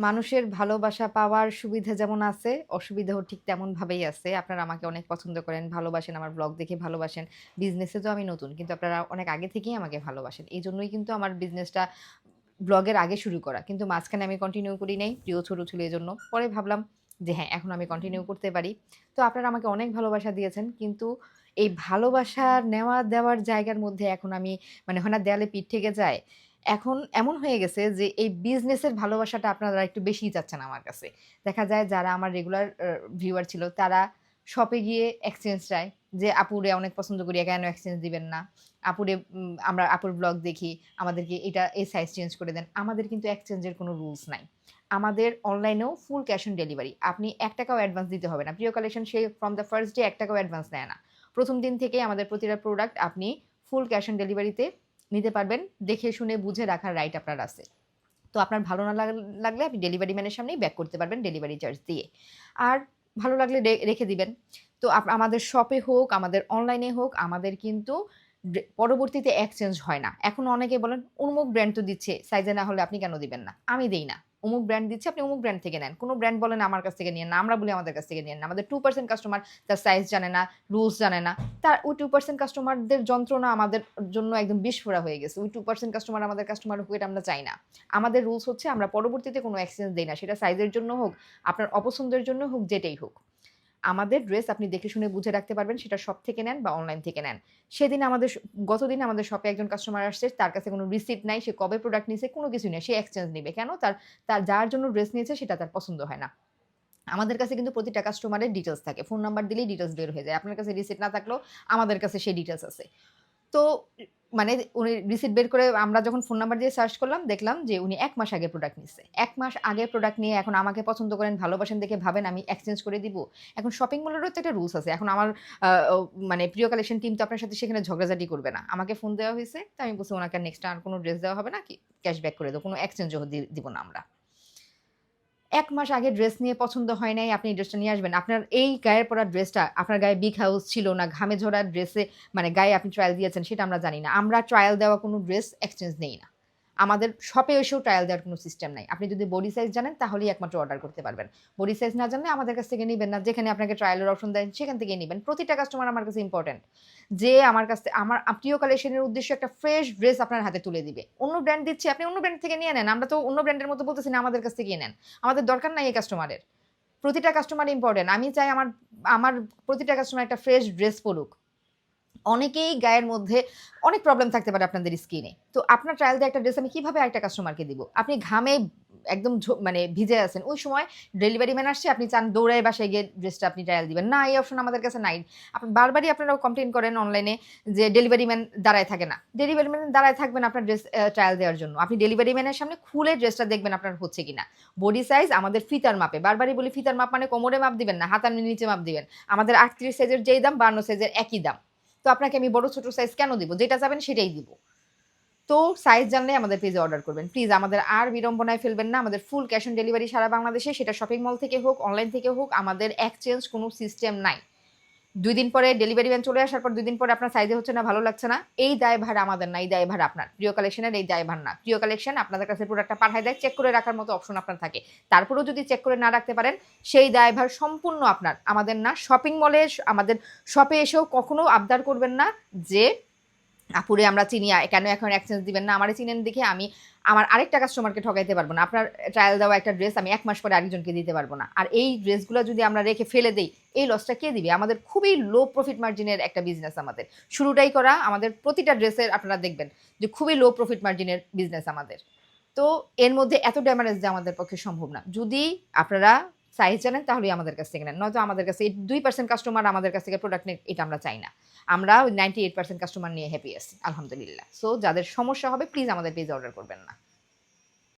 মানুষের ভালোবাসা পাওয়ার সুবিধা যেমন আছে, অসুবিধাও ঠিক তেমনভাবেই আছে। আপনারা আমাকে অনেক পছন্দ করেন, ভালোবাসেন, আমার ব্লগ দেখে ভালোবাসেন। বিজনেসে তো আমি নতুন। কিন্তু আপনারা অনেক আগে থেকেই আমাকে ভালোবাসেন। এই জন্যই কিন্তু আমার বিজনেসটা ব্লগের আগে শুরু করা। কিন্তু মাঝখানে আমি কন্টিনিউ করি নাই। প্রিয় ছোটো ছিল এই জন্য পরে ভাবলাম যে হ্যাঁ, এখন আমি কন্টিনিউ করতে পারি। তো আপনারা আমাকে অনেক ভালোবাসা দিয়েছেন। কিন্তু এই ভালোবাসা নেওয়া দেওয়ার জায়গার মধ্যে এখন আমি মানে হয় না দেয়ালে পিঠ থেকে যায়। এখন এমন হয়ে গেছে যে, এই বিজনেসের ভালোবাসাটা আপনারা একটু বেশিই চাচ্ছেন আমার কাছে। দেখা যায় যারা আমার রেগুলার ভিউয়ার ছিল, তারা শপে গিয়ে এক্সচেঞ্জ চায়। যে, আপুরে অনেক পছন্দ করি কেন এক্সচেঞ্জ দিবেন না? আপুরে আমরা আপুর ব্লগ দেখি। আমাদেরকে এটা, এই সাইজ চেঞ্জ করে দেন। আমাদের কিন্তু এক্সচেঞ্জের কোনো রুলস নাই। আমাদের অনলাইনেও ফুল ক্যাশ অন ডেলিভারি। আপনি ৳১ ও অ্যাডভান্স দিতে হবে না। প্রিয় কালেকশন সে ফ্রম দ্য ফার্স্ট ডে ৳১ ও অ্যাডভান্স নেয় না। প্রথম দিন থেকেই আমাদের প্রতিটা প্রোডাক্ট আপনি ফুল ক্যাশ অন ডেলিভারিতে নিতে পারবেন। দেখে শুনে বুঝে রাখার রাইট আপনার আছে। তো আপনার ভালো না লাগলে আপনি ডেলিভারি ম্যানের সামনেই ব্যাক করতে পারবেন ডেলিভারি চার্জ দিয়ে। আর ভালো লাগলে রেখে দিবেন। তো আমাদের শপে হোক, আমাদের অনলাইনে হোক, আমাদের কিন্তু পরবর্তীতে এক্সচেঞ্জ হয় না। এখন অনেকে বলেন, উন্মুখ ব্র্যান্ড তো দিচ্ছে, সাইজে না হলে আপনি কেন দিবেন না?" আমি দিই না। অমুক ব্র্যান্ড দিচ্ছে, আপনি অমুক ব্র্যান্ড থেকে নেন। কোনো ব্র্যান্ড বলেন আমার কাছ থেকে নিয়ে না। আমরা বলি আমাদের কাছ থেকে নিয়ে না। আমাদের টু পার্সেন্ট কাস্টমার তার সাইজ জানে না, রুলস জানে না। তার ওই টু পার্সেন্ট কাস্টমারদের যন্ত্রণা আমাদের জন্য একদম বিস্ফোরা হয়ে গেছে। ওই টু পার্সেন্ট কাস্টমার আমাদের কাস্টমার হোক এটা আমরা চাই না। আমাদের রুলস হচ্ছে আমরা পরবর্তীতে কোনো এক্সচেঞ্জ দিই না। সেটা সাইজের জন্য হোক, আপনার অপছন্দের জন্য হোক, যেটাই হোক। আমাদের ড্রেস আপনি দেখে শুনে বুঝে রাখতে পারবেন, সেটা শপ থেকে নেন বা অনলাইন থেকে নেন। সেদিন আমাদের গতদিন আমাদের শপে একজন কাস্টমার আসছে। তার কাছে কোনো রিসিপ্ট নাই। সে কবে প্রোডাক্ট নিছে, কোনো কিছুই নেই, সে এক্সচেঞ্জ নিবে। কেন? তার তার যার জন্য ড্রেস নিয়েছে, সেটা তার পছন্দ হয় না। আমাদের কাছে কিন্তু প্রতিটা কাস্টমারের ডিটেলস থাকে। ফোন নাম্বার দিলেই ডিটেলস বের হয়ে যায়। আপনার কাছে রিসিপ্ট না থাকলেও আমাদের কাছে সেই ডিটেলস আছে। তো মানে উনি রিসিট বের করে আমরা যখন ফোন নাম্বার দিয়ে সার্চ করলাম দেখলাম যে উনি এক মাস আগে প্রোডাক্ট নিচ্ছে এক মাস আগে প্রোডাক্ট নিয়ে এখন আমাকে পছন্দ করেন, ভালোবাসেন দেখে ভাবেন আমি এক্সচেঞ্জ করে দিব। এখন শপিং মলেরও তো একটা রুলস আছে। এখন আমার মানে প্রিয় কালেকশন টিম তো আপনার সাথে সেখানে ঝগড়াঝাটি করবে না। আমাকে ফোন দেওয়া হয়েছে তো আমি বলছি ওনাকে নেক্সট আর কোনো ড্রেস দেওয়া হবে না। কি ক্যাশ ব্যাক করে দেবো কোনো এক্সচেঞ্জও দিব না আমরা। ১ মাস আগে ড্রেস নিয়ে পছন্দ হয় নাই, আপনি ড্রেসটা নিয়ে আসবেন। আপনার এই গায়ের পরা ড্রেসটা আপনার গায়ে বিগ হাউস ছিল না, ঘামে ঝরা ড্রেসে মানে গায়ে আপনি ট্রায়াল দিয়েছেন সেটা আমরা জানি না। আমরা ট্রায়াল দেওয়া কোনো ড্রেস এক্সচেঞ্জ নেই না। আমাদের শপে এসেও ট্রায়াল দেওয়ার কোনো সিস্টেম নাই। আপনি যদি বডি সাইজ জানেন, তাহলেই একমাত্র অর্ডার করতে পারবেন। বডি সাইজ না জানলে আমাদের কাছ থেকে নেবেন না। যেখানে আপনাকে ট্রায়ালের অপশন দেয় সেখান থেকে নেবেন প্রতিটা কাস্টমার আমার কাছে ইম্পোর্টেন্ট। যে আমার কাছ আমার প্রিয় কালেকশনের উদ্দেশ্য একটা ফ্রেশ ড্রেস আপনার হাতে তুলে দিবে। অন্য ব্র্যান্ড দিচ্ছে, আপনি অন্য ব্র্যান্ড থেকে নিয়ে নেন। আমরা তো অন্য ব্র্যান্ডের মতো বলতেছি না, আমাদের কাছ থেকে নেন। আমাদের দরকার নাই এই কাস্টমারের। প্রতিটা কাস্টমার ইম্পোর্টেন্ট। আমি চাই আমার আমার প্রতিটা কাস্টমার একটা ফ্রেশ ড্রেস পড়ুক। অনেকেই গায়ের মধ্যে অনেক প্রবলেম থাকতে পারে আপনাদের স্কিনে। তো আপনার ট্রায়াল দেওয়া একটা ড্রেস আমি কীভাবে একটা কাস্টমারকে দিব? আপনি ঘামে একদম মানে ভিজে আছেন। ওই সময় ডেলিভারি ম্যান আসছে আপনি চান দৌড়ায় বাসায় গিয়ে ড্রেসটা আপনি ট্রায়াল দিবেন। না এই অপশন আমাদের কাছে নাই। আপনি বারবারই আপনারা কমপ্লেন করেন অনলাইনে যে ডেলিভারি ম্যান দাঁড়ায় থাকে না। ডেলিভারি ম্যান দাঁড়ায় থাকবেন আপনার ড্রেস ট্রায়াল দেওয়ার জন্য। আপনি ডেলিভারি ম্যানের সামনে খুলে ড্রেসটা দেখবেন আপনার হচ্ছে কিনা। বডি সাইজ আমাদের ফিতার মাপে। বারবারই বলি ফিতার মাপ মানে কোমরে মাপ দিবেন না, হাতার নিচে মাপ দিবেন। আমাদের ৩৮ সাইজের যেই দাম ৫২ সাইজের একই দাম। তো আপনাকে আমি বড় ছোট সাইজ কেন দিব? যেটা চাবেন সেটাই দিব। তো সাইজ জানলে আমাদের পেজে অর্ডার করবেন। প্লিজ আমাদের আর বিড়ম্বনায় ফেলবেন না। আমাদের ফুল ক্যাশ অন ডেলিভারি সারা বাংলাদেশে সেটা শপিং মল থেকে হোক, অনলাইন থেকে হোক আমাদের এক্সচেঞ্জ কোনো সিস্টেম নাই। ২ দিন পরে ডেলিভারি ম্যান চলে আসার পর দুই দিন পরে আপনার সাইজে হচ্ছে না, ভালো লাগছে না। এই দায়ভার আমাদের না, এই দায়ভার আপনার। প্রিয় কালেকশনের এই দায়ভার না। প্রিয় কালেকশন আপনাদের কাছে প্রোডাক্টটা পাঠায় দেয়, চেক করে রাখার মতো অপশন আপনার থাকে। তারপরেও যদি চেক করে না রাখতে পারেন সেই দায়ভার সম্পূর্ণ আপনার। আমাদের না। শপিং মলে আমাদের শপে এসেও কখনো আবদার করবেন না যে আপুরে আমরা চিনি কেন এখন এক্সচেঞ্জ দিবেন না? আমারে চিনেন দেখে আমি আমার আরেকটা কাস্টমারকে ঠকাইতে পারব না। আপনার ট্রায়াল দেওয়া একটা ড্রেস আমি এক মাস পরে আরেকজনকে দিতে পারব না। আর এই ড্রেসগুলো যদি আমরা রেখে ফেলে দেই, এই লসটা কে দিবে? আমাদের খুবই লো প্রফিট মার্জিনের একটা বিজনেস আমাদের। শুরুটাই করা আমাদের প্রতিটা ড্রেসের আপনারা দেখবেন যে খুবই লো প্রফিট মার্জিনের বিজনেস আমাদের। তো এর মধ্যে এত ড্যামারেজ দেওয়া আমাদের পক্ষে সম্ভব না। যদি আপনারা সাইজ জানেন, তাহলেই আমাদের কাছ থেকে নেন। নয়তো আমাদের কাছে দুই পার্সেন্ট কাস্টমার আমাদের কাছ থেকে প্রোডাক্ট নিয়ে, এটা আমরা চাই না। আমরা 98% কাস্টমার নিয়ে হ্যাপি আছি। আলহামদুলিল্লাহ। সো যাদের সমস্যা হবে প্লিজ আমাদের পেজ অর্ডার করবেন না।